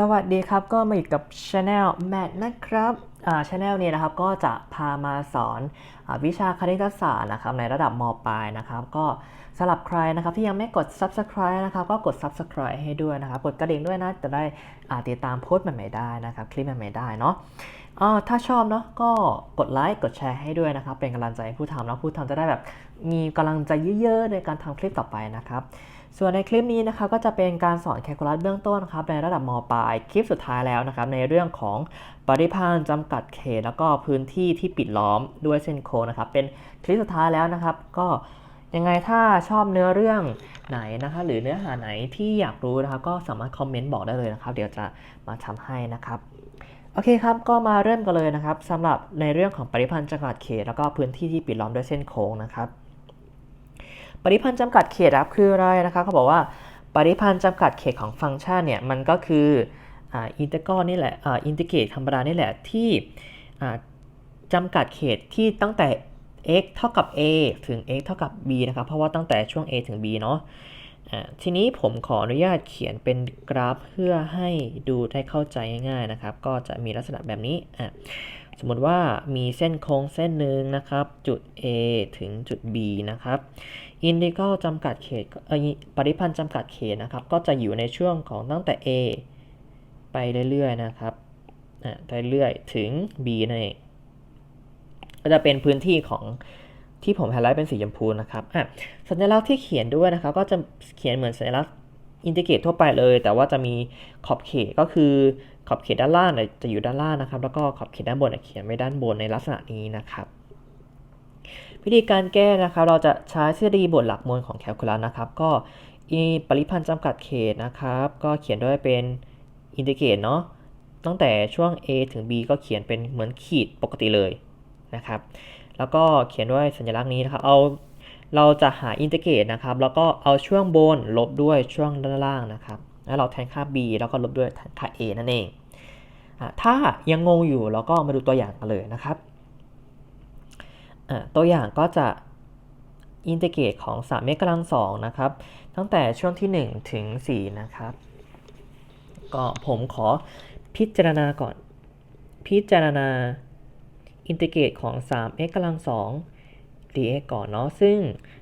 สวัสดีครับ ก็มาอยู่กับ Channel Matt นะครับอ่า Channel นี้นะครับก็จะพามาสอนอวิชาคณิตศาสตร์นะครับในระดับมปลายนะครับ ก็สำหรับใครนะครับที่ยังไม่กด Subscribe นะครับก็กด Subscribe ให้ด้วยนะครับ กดกระดิ่งด้วยนะจะได้อ่าติดตามโพสต์ใหม่ๆได้นะครับ คลิปใหม่ๆได้เนาะอ่าถ้าชอบเนาะก็กดไลค์กดแชร์ให้ด้วยนะครับ เป็นกำลังใจให้ผู้ทำแล้วผู้ทำจะได้แบบมีกำลังใจเยอะๆในการทำคลิปต่อไปนะครับ ส่วนในคลิปนี้นะครับก็จะเป็นการสอนแคลคูลัสเบื้องต้นครับในระดับมปลายคลิปสุดท้ายแล้วนะครับในเรื่องของปริพานธ์จำกัดเขตแล้วก็พื้นที่ที่ปิดล้อมด้วยเส้นโค้งนะครับเป็นคลิปสุดท้ายแล้วนะครับ ก็ยังไงถ้าชอบเนื้อเรื่องไหนนะคะหรือเนื้อหาไหนที่อยากรู้นะครับก็สามารถคอมเมนต์บอกได้เลยนะครับ เดี๋ยวจะมาทำให้นะครับโอเคครับก็มาเริ่มกันเลยนะครับสำหรับในเรื่องของปริพันธ์จำกัดเขตแล้วก็พื้นที่ที่ปิดล้อมด้วยเส้นโค้งนะครับ ปริพันธ์จำกัดเขตครับคืออะไรนะคะเขาบอกว่าปริพันธ์จำกัดเขตของฟังก์ชันเนี่ยมันก็คืออินเตกรนี่แหละอินทิเกรตธรรมดานี่แหละที่จำกัดเขตที่ตั้งแต่ x เท่ากับ a ถึง x เท่ากับ b นะครับเพราะว่าตั้งแต่ช่วง a ถึง b เนาะ ทีนี้ผมขออนุญาตเขียนเป็นกราฟเพื่อให้ดูได้เข้าใจง่ายๆนะครับ ก็จะมีลักษณะแบบนี้อะสมมติว่ามีเส้นโค้งเส้นหนึ่งนะครับ จุด A ถึงจุด B นะครับอินทิกรัลจำกัดเขตปริพันธ์จำกัดเขตนะครับ ก็จะอยู่ในช่วงของตั้งแต่ A ไปเรื่อยๆนะครับอะไปเรื่อยถึง B นั่นเองก็จะเป็นพื้นที่ของที่ผมไฮไลท์เป็นสีชมพูนะครับอะ สัญลักษณ์ที่เขียนด้วยนะครับก็จะเขียนเหมือนสัญลักษณ์อินทิเกรตทั่วไปเลย แต่ว่าจะมีขอบเขตก็คือขอบเขตด้านล่างเนี่ยจะอยู่ด้านล่างนะครับ แล้วก็ขอบเขตด้านบนเขียนไว้ด้านบนในลักษณะนี้นะครับวิธีการแก้นะครับ เราจะใช้ทฤษฎีบทหลักมวลของแคลคูลัสนะครับ ก็ปริพันธ์จำกัดเขตนะครับ ก็เขียนด้วยเป็นอินทิเกรตเนาะตั้งแต่ช่วง a ถึง b ก็เขียนเป็นเหมือนขีดปกติเลยนะครับ แล้วก็เขียนด้วยสัญลักษณ์นี้นะครับ เอา เราจะหาอินทิเกรตนะครับ แล้วก็เอาช่วงบนลบด้วยช่วงด้านล่างนะครับ แล้วเราแทนค่า b แล้วก็ลบด้วยแทนค่า a นั่นเองอถ้ายังงงอยู่เราก็มาดูตัวอย่างกันเลยนะครับ ตัวอย่างก็จะอินทิเกรตของ3เมตรกำลังสองนะครับ ตั้งแต่ช่วงที่ 1 ถึง 4 นะครับ ก็ผมขอพิจารณาก่อน พิจารณาอินทิเกรตของ 3x กำลัง2 dx ก่อนเนาะซึ่ง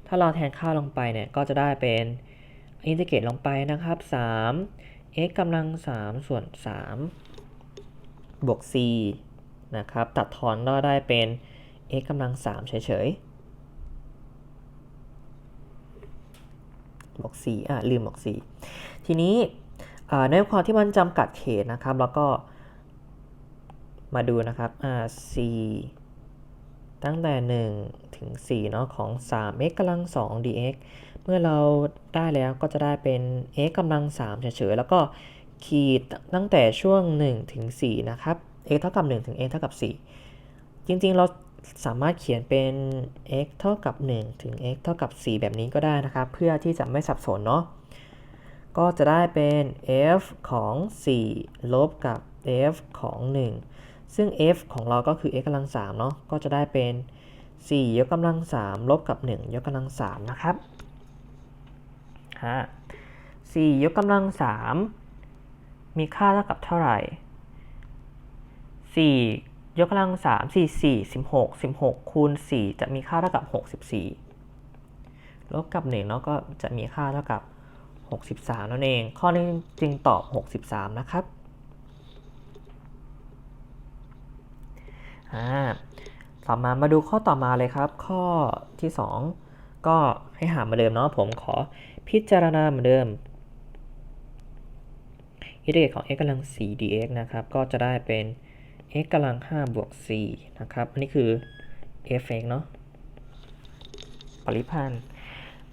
ถ้าเราแทนค่าลงไปเนี่ยก็จะได้เป็นอินทิเกรตลงไปนะครับ 3 x กำลัง 3 ส่วน 3 บวก c นะครับ ตัดทอนก็ได้เป็น x กำลัง 3 เฉยๆ บวก c อะ ลืมบวก c ทีนี้ในความที่มันจำกัดเขตนะครับ แล้วก็มาดูนะครับอ่า4ตั้งแต่ 1 ถึง4เนาะของ 3x กำลัง 2 dx เมื่อเราได้แล้วก็จะได้เป็น x กำลัง 3 เฉยๆ แล้วก็ขีดตั้งแต่ช่วง 1 ถึง 4 นะครับ x เท่ากับ 1 ถึง x เท่ากับ 4 จริงๆ เราสามารถเขียนเป็น x เท่ากับ 1 ถึง x เท่ากับ 4 แบบนี้ก็ได้นะครับ เพื่อที่จะไม่สับสนเนาะ ก็จะได้เป็น f ของ 4 ลบกับ f ของ 1 ซึ่ง f ของเราก็คือ x กำลัง3เนาะ ก็จะได้เป็น 4 ยกกำลัง 3 ลบกับ 1 ยกกำลัง 3 นะครับฮะ4ยกกำลัง 3 มีค่าเท่ากับเท่าไหร่ 4 ยกกำลัง 3 4 4 16 16 คูณ 4 จะมีค่าเท่ากับ 64 ลบกับ1เนาะก็จะมีค่าเท่ากับ 63 นั่นเอง ข้อนี้จึงตอบ 63 นะครับอ่า ต่อมามาดูข้อต่อมาเลยครับ ข้อที่ 2 ก็ให้หาเหมาเดิมเนาะผมขอพิจารณาเหมือนเดิมอินทิเกรตของ x กำลัง 4 dx นะครับ ก็จะได้เป็น x กำลัง 5 บวก 4 นะครับ อันนี้คือ f(x) เนาะปริพันธ์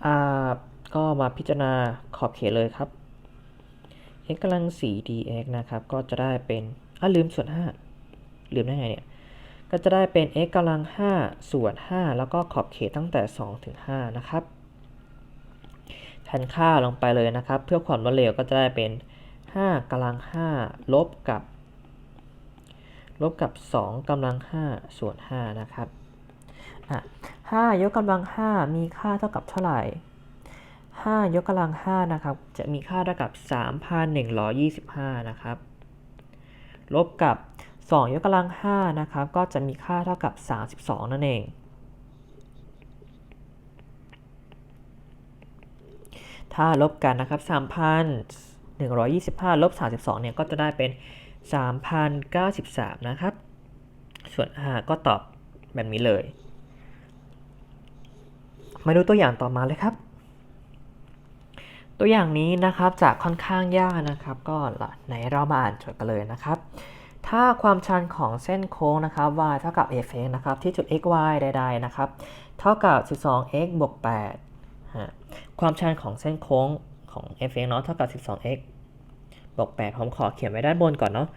อ่าก็มาพิจารณาขอบเขตเลยครับ x กำลัง 4 dx นะครับ ก็จะได้เป็นอะลืมส่วน 5 ลืมได้ไงเนี่ย ก็จะได้เป็น x กำลัง 5 ส่วน 5 แล้วก็ขอบเขตตั้งแต่ 2 ถึง 5 นะครับแทนค่าลงไปเลยนะครับ เพื่อความรวดเร็วก็จะได้เป็น 5กำลัง 5 ลบกับ ลบกับ 2กำลัง 5 ส่วน 5 นะครับอะ5ยกกำลัง 5 มีค่าเท่ากับเท่าไหร่ 5 ยกกำลัง 5 นะครับ จะมีค่าเท่ากับ 3,125 นะครับ ลบกับ 2 ยกกำลัง5นะครับก็จะมีค่าเท่ากับ 32 นั่นเอง ถ้าลบกันนะครับ 3,125 ลบ 32 เนี่ยก็จะได้เป็น 3,093 นะครับ ส่วน5ก็ตอบแบบนี้เลย มาดูตัวอย่างต่อมาเลยครับ ตัวอย่างนี้นะครับจะค่อนข้างยากนะครับ ก็ไหนเรามาอ่านโจทย์กันเลยนะครับ ถ้าความชันของเส้นโค้งนะครับ y เท่ากับ f x นะครับ ที่จุด x y ใดๆนะครับ เท่ากับ 12x บวก8ความชันของเส้นโค้งของ f x เนาะเท่ากับ 12x บวก8ผมขอเขียนไว้ด้านบนก่อนเนาะ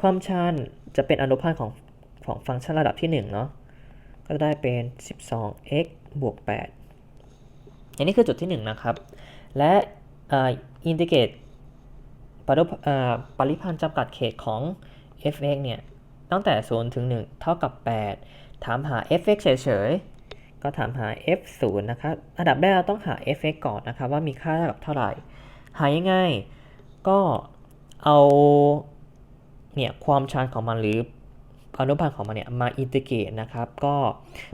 ความชันจะเป็นอนุพันธ์ของของฟังก์ชันระดับที่ 1 เนาะ ก็จะได้เป็น 12x บวก8อันนี้คือจุดที่ 1 นะครับ และอินทิเกรตปริพันธ์จำกัดเขตของ f(x) เนี่ย ตั้งแต่ 0 ถึง 1 เท่ากับ 8 ถามหา f(x) เฉยๆ ก็ถามหา f(0) นะครับ อันดับแรกเราต้องหา f(x) ก่อนนะครับ ว่ามีค่าเท่ากับเท่าไหร่ หายังไงก็เอาเนี่ยความชันของมันหรืออนุพันธ์ของมันเนี่ย มาอินทิเกรตนะครับ ก็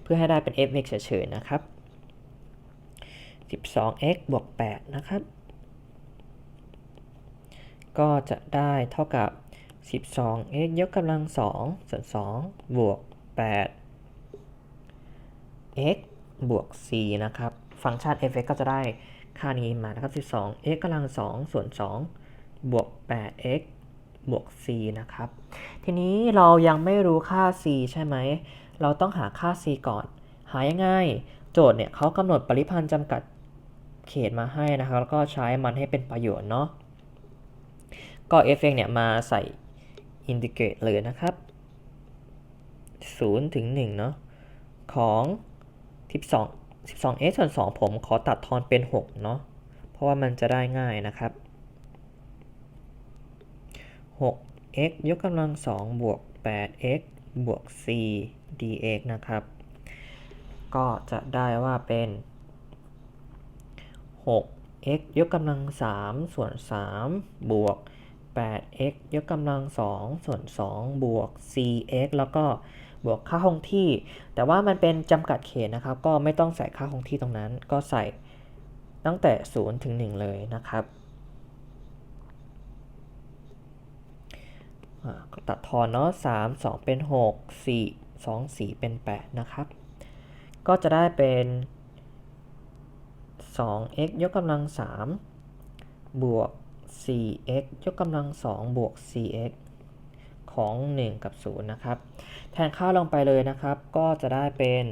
เพื่อให้ได้เป็น f(x) เฉยๆ นะครับ 12x บวก 8 นะครับ ก็จะได้เท่ากับ 12x ยกกำลัง2ส่วน2บวก 8x บวก c นะครับ ฟังก์ชัน f(x) ก็จะได้ค่านี้มานะครับ 12x กำลัง2ส่วน2บวก 8x บวก c นะครับ ทีนี้เรายังไม่รู้ค่า c ใช่ไหม เราต้องหาค่า c ก่อน หายังไง โจทย์เนี่ยเขากำหนดปริพันธ์จำกัดเขตมาให้นะครับ แล้วก็ใช้มันให้เป็นประโยชน์เนาะ ก็ f(x) เนี่ยมาใส่ อินทิเกรตเลยนะครับ0ถึง1เนาะของ12 12x ส่วน 2 ผมขอตัดทอนเป็น 6 เนาะเพราะว่ามันจะได้ง่ายนะครับ 6x ยกกำลัง 2 บวก 8x บวก c dx นะครับ ก็จะได้ว่าเป็น 6x ยกกำลัง 3 ส่วน 3 บวก 8x ยกกำลัง 2 ส่วน 2 บวก cx แล้วก็บวกค่าคงที่ แต่ว่ามันเป็นจำกัดเขตนะครับ ก็ไม่ต้องใส่ค่าคงที่ตรงนั้น ก็ใส่ตั้งแต่ 0 ถึง 1 เลยนะครับตัดทอนเนาะ3 2 เป็น 6 4 2 4 เป็น 8 นะครับ ก็จะได้เป็น 2x ยกกำลัง 3 บวก 4x ยกกำลัง 2 บวก cx ของ 1 กับ 0 นะครับ แทนค่าลงไปเลยนะครับ ก็จะได้เป็น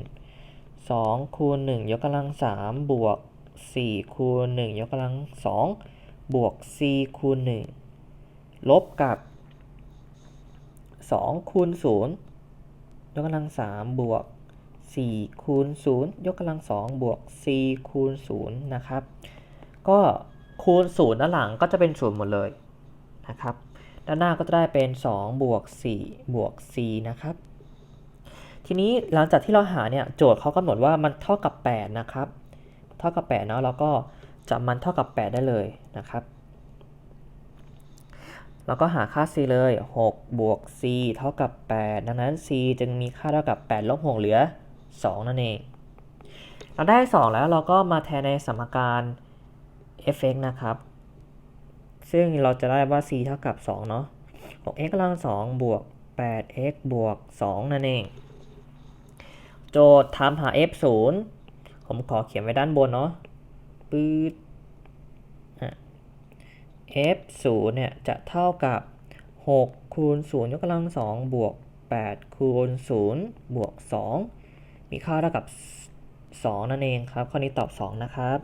2คูณ1ยกกำลัง 3 บวก 4 คูณ 1 ยกกำลัง 2 บวก c คูณ 1 ลบกับ 2 คูณ 0 ยกกำลัง 3 บวก 4 คูณ 0 ยกกำลัง 2 บวก c คูณ 0 นะครับ ก็ คูณ0ด้านหลังก็จะเป็น0หมดเลยนะครับ ด้านหน้าก็จะได้เป็น2บวก4บวก c นะครับ ทีนี้หลังจากที่เราหาเนี่ยโจทย์เขากำหนดว่ามันเท่ากับ 8 นะครับ เท่ากับ8เนาะเราก็จับมันเท่ากับ 8 ได้เลยนะครับเราก็หาค่า c เลย 6 บวก c เท่ากับ 8 ดังนั้น c จึงมีค่าเท่ากับ 8 ลบ 6 เหลือ 2 นั่นเอง เราได้ 2 แล้วเราก็มาแทนในสมการ f(x) นะครับ ซึ่งเราจะได้ว่า c เท่ากับ 2 เนาะ 6x กำลัง 2 บวก 8x บวก 2 นั่นเอง โจทย์ถามหา f 0ผมขอเขียนไว้ด้านบนเนาะปื๊ด f 0เนี่ย จะเท่ากับ 6 คูณ 0 ยกกำลัง 2 บวก 8 คูณ 0 บวก 2 มีค่าเท่ากับ 2 นั่นเองครับ ข้อนี้ตอบ 2 นะครับ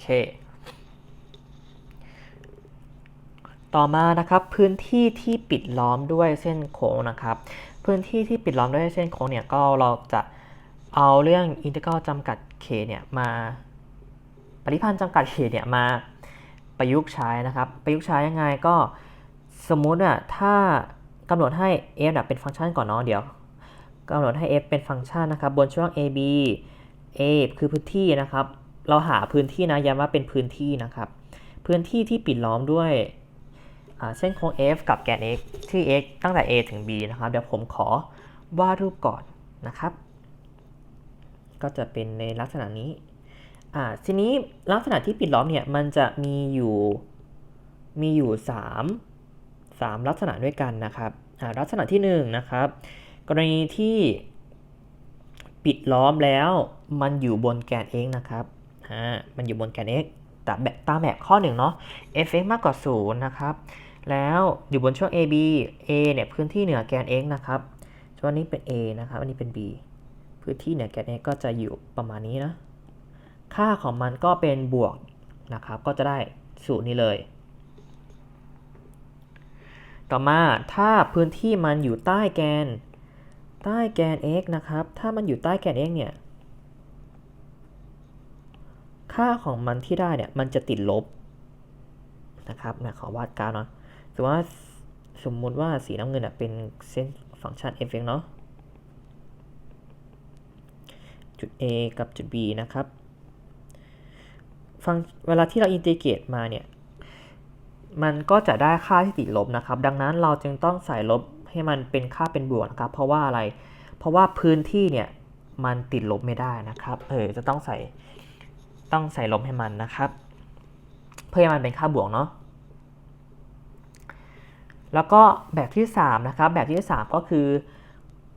เค ต่อมานะครับพื้นที่ที่ปิดล้อมด้วยเส้นโค้งนะครับ พื้นที่ที่ปิดล้อมด้วยเส้นโค้งเนี่ยก็เราจะเอาเรื่องอินทิกรัลจำกัดเขตเนี่ยมาปริพันธ์จำกัดเขตเนี่ยมาประยุกต์ใช้นะครับ ประยุกต์ใช้ยังไงก็สมมุติอะถ้ากำหนดให้ f เป็นฟังก์ชันก่อนเนาะเดี๋ยวกำหนดให้ f เป็นฟังก์ชันนะครับ บนช่วง a b a คือพื้นที่นะครับ เราหาพื้นที่นะย้ำว่าเป็นพื้นที่นะครับ พื้นที่ที่ปิดล้อมด้วยเส้นโค้ง f กับแกน x ที่ x ตั้งแต่ a ถึง b นะครับ เดี๋ยวผมขอวาดรูปก่อนนะครับ ก็จะเป็นในลักษณะนี้อ่าทีนี้ลักษณะที่ปิดล้อมเนี่ยมันจะมีอยู่มีอยู่ 3 3 ลักษณะด้วยกันนะครับอ่าลักษณะที่1นะครับ กรณีที่ปิดล้อมแล้วมันอยู่บนแกน x นะครับ อ่ามันอยู่บนแกน x แต่แบบตามแบบข้อหนึ่งเนาะ f(x) มากกว่า 0 นะครับ แล้วอยู่บนช่วง AB A เนี่ยพื้นที่เหนือแกน x นะครับช่วงนี้เป็น A นะครับ อันนี้เป็น B พื้นที่เหนือแกน x ก็จะอยู่ประมาณนี้นะ ค่าของมันก็เป็นบวกนะครับ ก็จะได้สูตรนี้เลย ต่อมาถ้าพื้นที่มันอยู่ใต้แกน ใต้แกน x นะครับ ถ้ามันอยู่ใต้แกน x เนี่ย ค่าของมันที่ได้เนี่ยมันจะติดลบนะครับนะขอวาดกราฟเนาะสมมติว่าสมมุติว่าสีน้ำเงินเป็นเส้นฟังก์ชัน f เนาะจุด a กับจุด b นะครับฟังเวลาที่เราอินทิเกรตมาเนี่ยมันก็จะได้ค่าที่ติดลบนะครับ ดังนั้นเราจึงต้องใส่ลบให้มันเป็นค่าเป็นบวกนะครับ เพราะว่าอะไร เพราะว่าพื้นที่เนี่ยมันติดลบไม่ได้นะครับ เออจะต้องใส่ ต้องใส่ลบให้มันนะครับ เพื่อให้มันเป็นค่าบวกเนาะแล้วก็แบบที่ 3 นะครับ แบบที่ 3 ก็คือ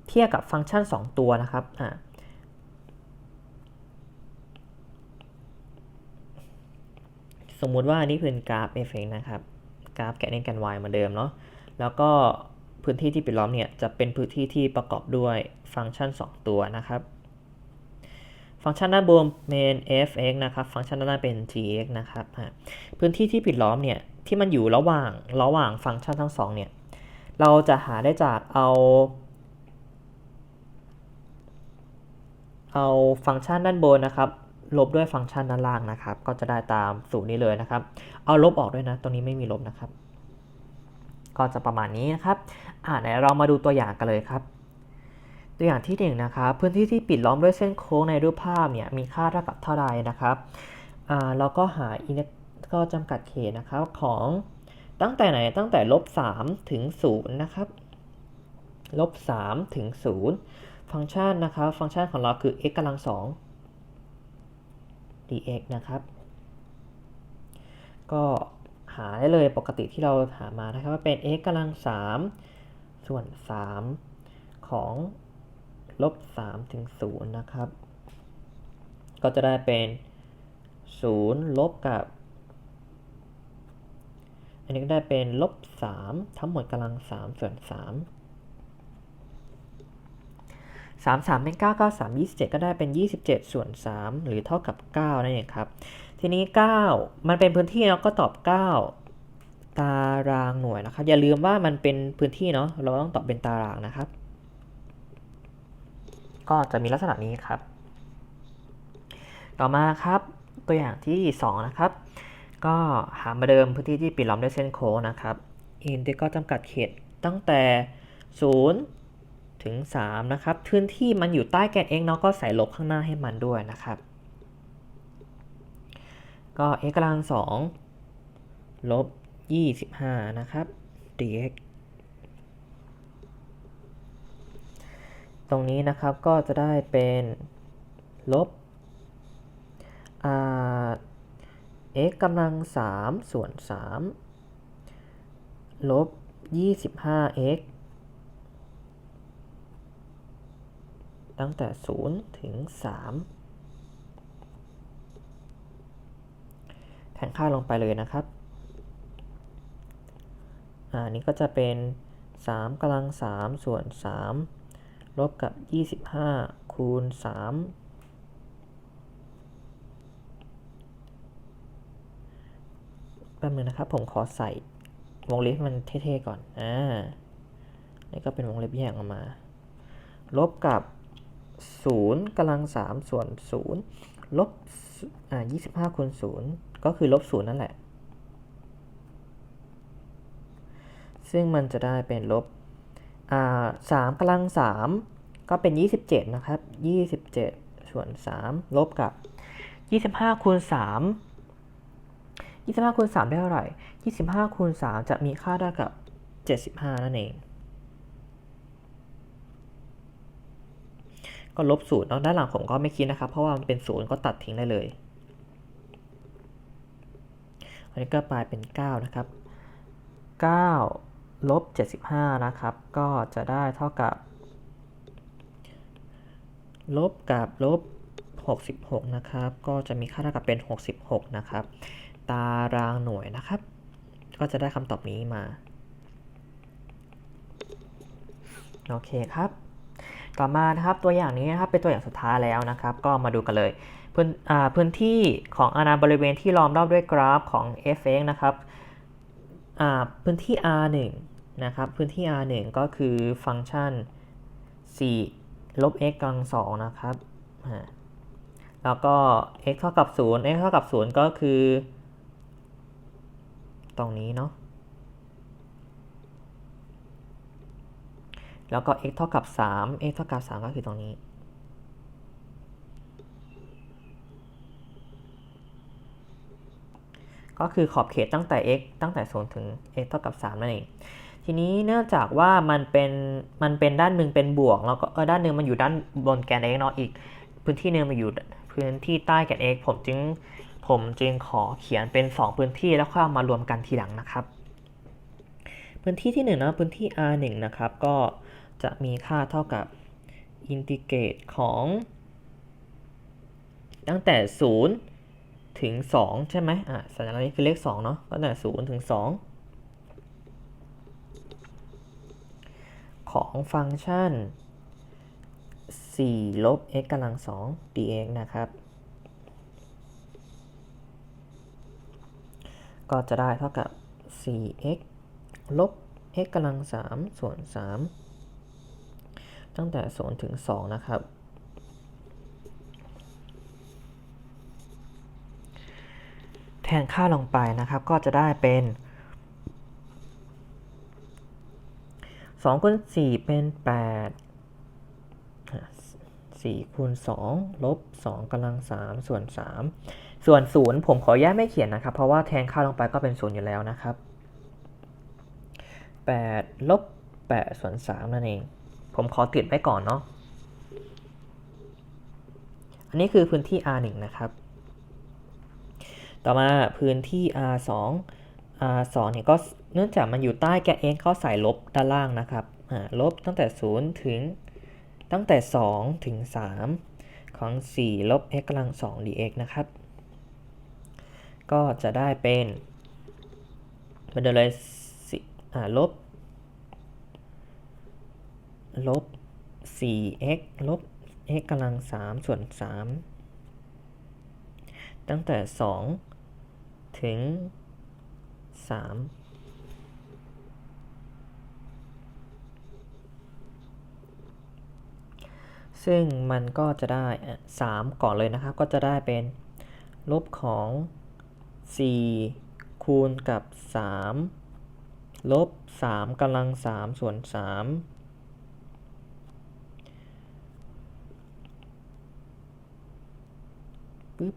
เทียบกับฟังก์ชัน 2 ตัวนะครับอ่าสมมุติว่านี่เป็นกราฟ f(x) นะครับ กราฟแกน x แกน y เหมือนเดิมเนาะแล้วก็พื้นที่ที่ปิดล้อมเนี่ย จะเป็นพื้นที่ที่ประกอบด้วยฟังก์ชัน 2 ตัวนะครับ ฟังก์ชันด้านบนเป็น f(x) นะครับ ฟังก์ชันด้านล่างเป็น g(x) นะครับพื้นที่ที่ปิดล้อมเนี่ยที่มันอยู่ระหว่างระหว่างฟังก์ชันทั้งสองเนี่ยเราจะหาได้จากเอาเอาฟังก์ชันด้านบนนะครับ ลบด้วยฟังก์ชันด้านล่างนะครับ ก็จะได้ตามสูตรนี้เลยนะครับ เอาลบออกด้วยนะ ตรงนี้ไม่มีลบนะครับ ก็จะประมาณนี้นะครับอ่าไหนเรามาดูตัวอย่างกันเลยครับ ตัวอย่างที่หนึ่งนะครับ พื้นที่ที่ปิดล้อมด้วยเส้นโค้งในรูปภาพเนี่ยมีค่าเท่ากับเท่าใดนะครับอ่าเราก็หาอินก็จำกัดเขตนะครับของตั้งแต่ไหนตั้งแต่ลบ3ถึง0นะครับลบ3ถึง0ฟังก์ชันนะครับฟังก์ชันของเราคือ x กำลัง2 dx นะครับ ก็หาได้เลยปกติที่เราหามานะครับว่าเป็น x กำลัง3ส่วน 3 ของ ลบ3ถึง0นะครับ ก็จะได้เป็น0ลบกับ อันนี้ก็ได้เป็นลบ3ทั้งหมดกำลัง3ส่วน3 3 3เป็น9 9 3 27 ก็ได้เป็น 27 ส่วน 3 หรือเท่ากับ 9 นั่นเองครับ ทีนี้ 9 มันเป็นพื้นที่เนาะก็ตอบ 9 ตารางหน่วยนะครับ อย่าลืมว่ามันเป็นพื้นที่เนาะเราต้องตอบเป็นตารางนะครับ ก็จะมีลักษณะนี้ครับ ต่อมาครับตัวอย่างที่ 2 นะครับ ก็หามาเดิมพื้นที่ที่ปิดล้อมด้วยเส้นโค้งนะครับอินทิก็จำกัดเขตตั้งแต่ 0 ถึง 3 นะครับ พื้นที่มันอยู่ใต้แกน x เนาะก็ใส่ลบข้างหน้าให้มันด้วยนะครับ ก็ x กำลัง2ลบ 25 นะครับ dx ตรงนี้นะครับก็จะได้เป็นลบ x กำลัง 3 ส่วน 3 ลบ 25x ตั้งแต่ 0 ถึง 3 แทนค่าลงไปเลยนะครับ อ่า นี้ก็จะเป็น 3กำลัง 3 ส่วน 3 ลบกับ 25 คูณ 3 แป๊บนึงนะครับ ผมขอใส่วงเล็บมันเท่ๆก่อน อ่า นี่ก็เป็นวงเล็บแยกออกมา ลบกับ 0กำลัง 3 ส่วน 0 ลบ อ่า 25คูณ0ก็คือลบ 0 นั่นแหละ ซึ่งมันจะได้เป็นลบ อ่า3กำลัง3ก็เป็น 27 นะครับ 27 ส่วน 3 ลบกับ 25คูณ3 25คูณ3ได้เท่าไหร่ 25คูณ3จะมีค่าเท่ากับ 75 นั่นเอง ก็ลบศูนย์เนาะด้านหลังผมก็ไม่คิดนะครับ เพราะว่ามันเป็นศูนย์ก็ตัดทิ้งได้เลย อันนี้ก็กลายเป็น 9 นะครับ 9 ลบ 75 นะครับ ก็จะได้เท่ากับ ลบกับลบ 66 นะครับ ก็จะมีค่าเท่ากับเป็น 66 นะครับ ตารางหน่วยนะครับ ก็จะได้คำตอบนี้มา โอเคครับ ต่อมานะครับตัวอย่างนี้นะครับเป็นตัวอย่างสุดท้ายแล้วนะครับ ก็มาดูกันเลยพื้นพื้นที่ของอาณาบริเวณที่ล้อมรอบด้วยกราฟของ f(x) นะครับ พื้นที่ r1 นะครับ พื้นที่ r1 ก็คือฟังก์ชัน 4 ลบ x กำลังสองนะครับ แล้วก็ x เท่ากับ 0 x เท่ากับ 0 ก็คือ ตรงนี้เนาะ แล้วก็ x เท่ากับ 3 x เท่ากับ 3 ก็คือตรงนี้ ก็คือขอบเขตตั้งแต่ x ตั้งแต่ 0 ถึง x เท่ากับ 3 นั่นเอง ทีนี้เนื่องจากว่ามันเป็นมันเป็นด้านหนึ่งเป็นบวก แล้วก็เออด้านหนึ่งมันอยู่ด้านบนแกน x เนาะอีก พื้นที่หนึ่งมันอยู่พื้นที่ใต้แกน x ผมจึงผมจึงขอเขียนเป็น 2 พื้นที่แล้วค่อยเอามารวมกันทีหลังนะครับ พื้นที่ที่1นะพื้นที่ r1 นะครับ ก็จะมีค่าเท่ากับอินทิเกรตของ ตั้งแต่ 0 ถึง 2 ใช่ไหมอะสัญลักษณ์นี้คือเลข 2 เนาะตั้งแต่0ถึง 2 ของฟังก์ชัน 4 ลบ x กำลัง 2 dx นะครับ ก็จะได้เท่ากับ 4x ลบ x กำลัง 3 ส่วน 3 ตั้งแต่ 0 ถึง 2 นะครับ แทนค่าลงไปนะครับ ก็จะได้เป็น2คูณ4เป็น 8 4คูณ2ลบ2กำลัง3ส่วน 3 ส่วน 0 ผมขอแยกไม่เขียนนะครับ เพราะว่าแทนค่าลงไปก็เป็น 0 อยู่แล้วนะครับ 8 ลบ 8 ส่วน 3 นั่นเอง ผมขอติดไว้ก่อนเนาะ อันนี้คือพื้นที่ R1 นะครับ ต่อมาพื้นที่ R2 R2 เนี่ยก็เนื่องจากมันอยู่ใต้แกน x ก็ใส่ลบด้านล่างนะครับลบตั้งแต่ 0 ถึงตั้งแต่ 2 ถึง 3 ของ 4 ลบ x กำลัง 2 dx นะครับ ก็จะได้เป็นมันเดเลยลบลบ 4x ลบ x กำลัง 3 ส่วน 3 ตั้งแต่ 2 ถึง 3ซึ่งมันก็จะได้ 3 ก่อนเลยนะครับ ก็จะได้เป็นลบของ 4 คูณกับ 3 ลบ 3กำลัง 3 ส่วน 3 ปึ๊บ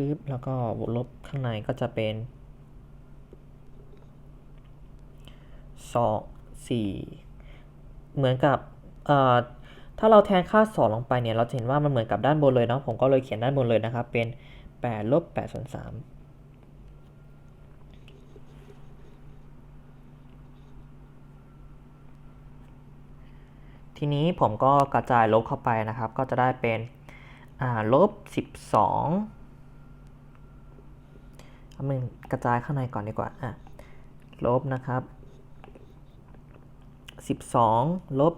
ปึ๊บแล้วก็บวกลบข้างในก็จะเป็น2 4เหมือนกับเอ่อถ้าเราแทนค่า 2 ลงไปเนี่ย เราจะเห็นว่ามันเหมือนกับด้านบนเลยเนาะผมก็เลยเขียนด้านบนเลยนะครับ เป็น8ลบ8ส่วน3ทีนี้ผมก็กระจายลบเข้าไปนะครับ ก็จะได้เป็นลบ 12เอา มันกระจายข้างในก่อนดีกว่า อะ ลบนะครับ 12 ลบ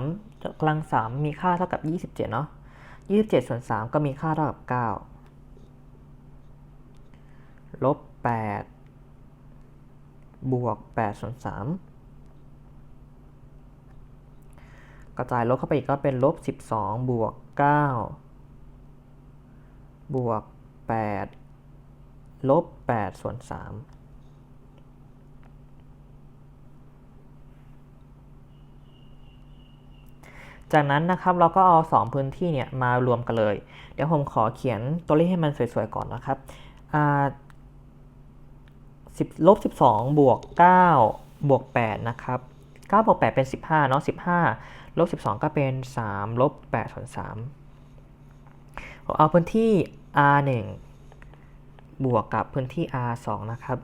3 กลัง3 มีค่าเท่ากับ 27 เนาะ27 ส่วน 3 ก็มีค่าเท่ากับ 9 ลบ 8 บวก 8 ส่วน 3 กระจายลบเข้าไปอีกก็เป็นลบ 12 บวก 9 บวก 8 ลบ8ส่วน3จากนั้นนะครับเราก็เอา 2 พื้นที่เนี่ยมารวมกันเลย เดี๋ยวผมขอเขียนตัวเลขให้มันสวยๆก่อนนะครับอ่า10ลบ12บวก9บวก8นะครับ9บวก8เป็น15เนาะ15ลบ12ก็เป็น3ลบ8ส่วน3เอาพื้นที่ R1 บวกกับพื้นที่ R2 นะครับ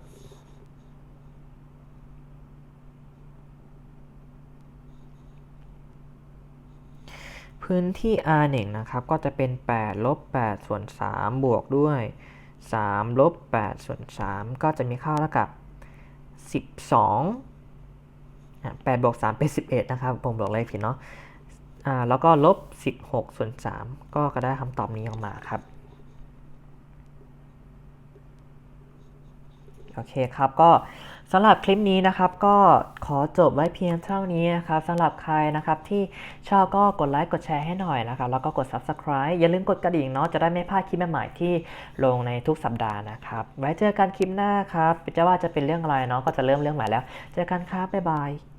พื้นที่ R1 นะครับ ก็จะเป็น8ลบ8ส่วน3บวกด้วย3ลบ8ส่วน3ก็จะมีค่าเท่ากับ 12อะ8บวก3เป็น 11 นะครับ ผมบอกเลขผิดเนาะแล้วก็ลบ 16 ส่วน 3 ก็ก็ได้คำตอบนี้ออกมาครับ โอเคครับก็สำหรับคลิปนี้นะครับก็ขอจบไว้เพียงเท่านี้นะครับสำหรับใครนะครับที่ชอบก็กดไลค์กดแชร์ให้หน่อยนะครับแล้วก็กด Subscribe อย่าลืมกดกระดิ่งเนาะจะได้ไม่พลาดคลิปใหม่ๆที่ลงในทุกสัปดาห์นะครับไว้เจอกันคลิปหน้าครับจะว่าจะเป็นเรื่องอะไรเนาะก็จะเริ่มเรื่องใหม่แล้ว เจอกันครับบ๊ายบาย